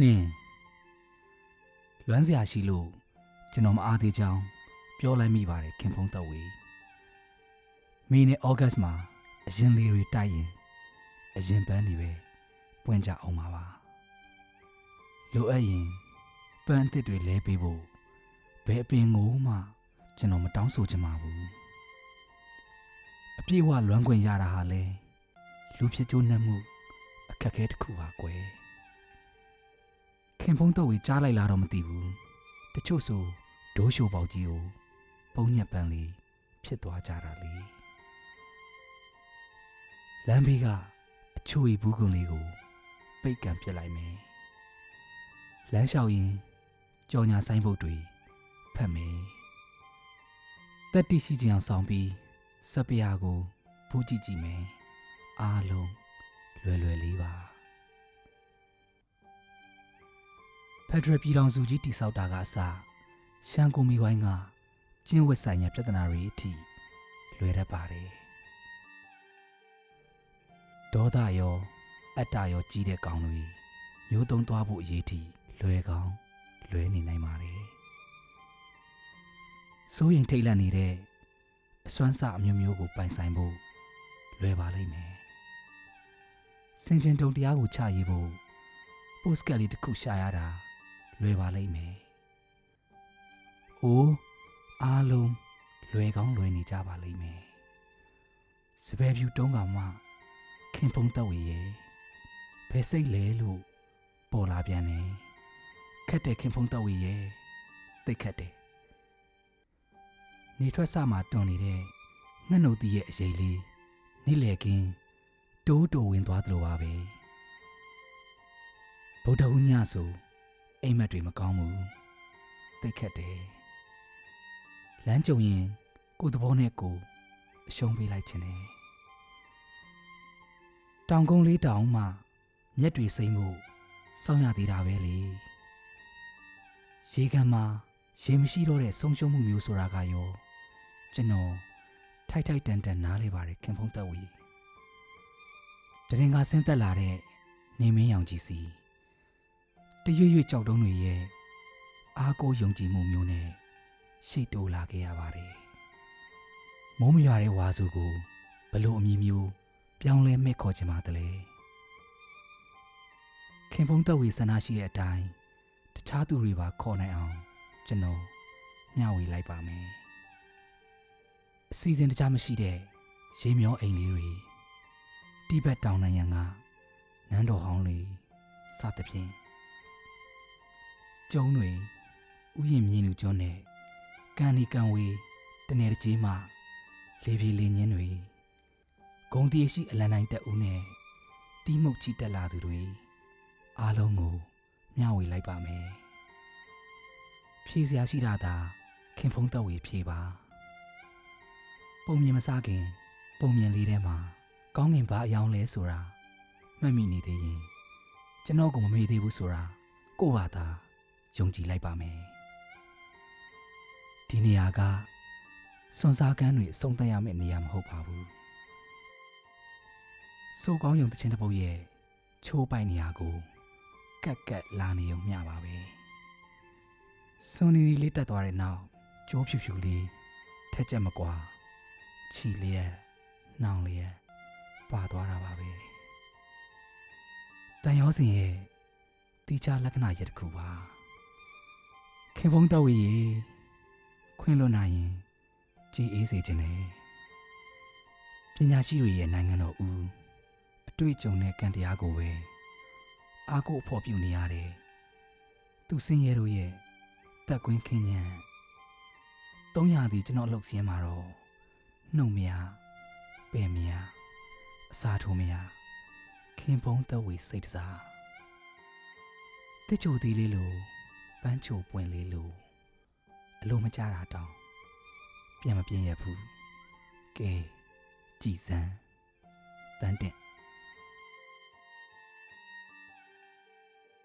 နှင်းလွမ်းစရာရှိလို့ကျွန်တော်မအားသေးကြောင်းပြောလိုက်မိပါတယ်ခင်ဖုံးတော့ဝေမေနဲ့ဩဂတ်မှာအရင်လေးတွေတိုက်ရင်အရင်ပန်းနေပဲပွင့်ကြအောင်ပါပါလိုအပ်ရင်ပန်းအစ်စ်တွေလဲပေးဖို့ဘယ်အပင်ကိုမှကျွန်တော်မတောင်းဆိုချင်ပါဘူးအပြည့်အဝလွမ်းခွင့်ရတာဟာလဲလူဖြစ်ကြိုးနှက်မှုအခက်အခဲတစ်ခုပါကွယ် ခင်ဖုံးတော့ဝေကြားလိုက်လာတော့မသိဘူးတချို့ဆိုဒိုးရှိုပေါက်ကြီးကိုပုံညက်ပန်းလေးဖြစ်သွားကြတာလေလမ်းဘေးကအချို့ဤဘူးကွန်လေးကိုပိတ်ကန်ပြစ်လိုက်မယ်လမ်းလျှောက်ရင်ကြော်ညာဆိုင်ဘုတ်တွေဖတ်မယ်တက်တိရှိချင်အောင်ဆောင်ပြီးစပရာကိုဖူးကြည့်ကြည့်မယ်အားလုံးလွယ်လွယ်လေးပါ ဖက်ဒရယ်ပြည်ထောင်စုကြီးတည်ဆောက်တာကအစရှမ်းကိုမီဝိုင်းကကျင်းဝတ်ဆိုင်ရာပြဿနာတွေအထိလွယ်တတ်ပါတယ်ဒေါသရောအတ္တရောကြီးတဲ့ကောင်တွေမျိုးသုံးသွားဖို့အရေးထိလွယ်ကောင်းလွယ်နေနိုင်ပါတယ်စိုးရင်ထိတ်လန့်နေတဲ့အစွမ်းစအမျိုးမျိုးကိုပိုင်ဆိုင်ဖို့လွယ်ပါလိမ့်မယ်စင်ကျင်တုံတရားကိုချရေးဖို့ပို့စကတ်လေးတစ်ခုရှာရတာ လွယ်ပါလိမ့်မယ်။အိုးအားလုံးလွယ်ကောင်းလွယ်နေကြပါလိမ့်မယ်။စပယ်ဖြူတုံးကောင်မှခင်ဖုံတော့ဝေရဲ့ဘယ်စိတ်လဲလို့ပေါ်လာပြန်တယ်။ခက်တယ်ခင်ဖုံတော့ဝေရဲ့သိတ်ခက်တယ်။နေထွက်စမှတွန်နေတဲ့ငှက်နှုတ်တီးရဲ့အရေးလေးနေ့လေကင်းတိုးတိုးဝင်သွားသလိုပါပဲ။ဗုဒ္ဓဟူးညဆို အိမ်မက်တွေမကောင်းဘူးတိတ်ခတ်တယ်လမ်းကြုံရင်ကိုယ်သဘောနဲ့ကိုယ်အရှုံးပေးလိုက်ခြင်းနဲ့တောင်ကုန်းလေးတောင်မှမျက်တွေစိမ့်ဖို့စောင့်ရသေးတာပဲလေရေကန်မှာရေမရှိတော့တဲ့ဆုံးရှုံးမှုမျိုးဆိုတာကရောကျွန်တော်ထိုက်ထိုက်တန်တန်နားလေပါတယ်ခင်ဖုံးသက်ဝီတရင်ကဆင်းသက်လာတဲ့နေမင်းရောင်ကြီးစီ တရွရွကြောက်တုံးတွေရဲ့အားကိုးယုံကြည်မှုမျိုးနဲ့ရှေ့တိုးလာခဲ့ရပါတယ်။မိုးမရွာတဲ့ဝါစုကိုဘလို့အမည်မျိုးပြောင်းလဲမဲ့ခေါ်ချင်ပါတလဲ။ခင်ဖုံးသက်ဝေဆန္ဒရှိတဲ့အတိုင်းတခြားသူတွေပါခေါ်နိုင်အောင်ကျွန်တော်မျှဝေလိုက်ပါမယ်။အစီအစဉ်တခြားမရှိတဲ့ရေမျောအိမ်လေးတွေတိဘက်တောင်နိုင်ငံကနန်းတော်ဟောင်းလေးစသဖြင့် ကျုံတွေဥယျာဉ်မြင်းလူကျွန်းနဲ့ကန်ဒီကန်ဝေးတနေတကြီးမှလေပြေလေညင်းတွေဂုံတီရှိအလန်တိုင်းတက်ဦးနဲ့တီးမှုတ်ချီတက်လာသူတွေအားလုံးကိုမျှဝေလိုက်ပါမယ်ဖြည့်စရာရှိတာသာခင်ဖုံးတော့ဝေဖြည့်ပါပုံမြင်မစားခင် ပုံမြင်လေးထဲမှာကောင်းငင်ပါအယောင်လဲဆိုတာမှတ်မိနေသေးရင်ကျွန်တော်ကမမေ့သေးဘူးဆိုတာကိုယ့်ဘာသာ ယုံကြည်လိုက်ပါမယ်ဒီနေရာကစွန်စားကန်းတွေအဆုံးသတ်ရမယ့်နေရာမဟုတ်ပါဘူးစိုးကောင်းယုံတခြင်းတစ်ပုတ်ရဲ့ချိုးပိုက်နေရာကိုကက်ကက်လာနေုံမျှပါပဲစွန်နီနီလေးတက်သွားတဲ့နောက်ကျိုးဖြူဖြူလေးထက်ချက်မကွာချီလျက်နှောင်လျက်ပါသွားတာပါပဲတန်ရောစင်ရဲ့တိကျလက္ခဏာရက်တစ်ခုပါ ခင်ဖုံးတော့ဝေရေခွင့်လွတ်နိုင်ရင်ကြည်အေးစေခြင်းနဲ့ပညာရှိတွေရဲ့နိုင်ငံတော်ဦးအတွေ့အကြုံနဲ့ကံတရားကိုပဲအားကိုးအဖို့ပြုနေရတယ်သူစင်းရဲတို့ရဲ့တက်ကွင်းခင်းညံ300ဒီကျွန်တော်လှုပ်စင်းမှာတော့နှုတ်မရပယ်မရအစာထိုးမရခင်ဖုံးတော့ဝေစိတ်တစားတစ်ချိုသေးလေးလို့ ပန်းချိုပွင့်လေးလို့အလိုမကြတာတောင်းပြန်မပြင်းရဘူးကဲကြည်စမ်းတန်းတင်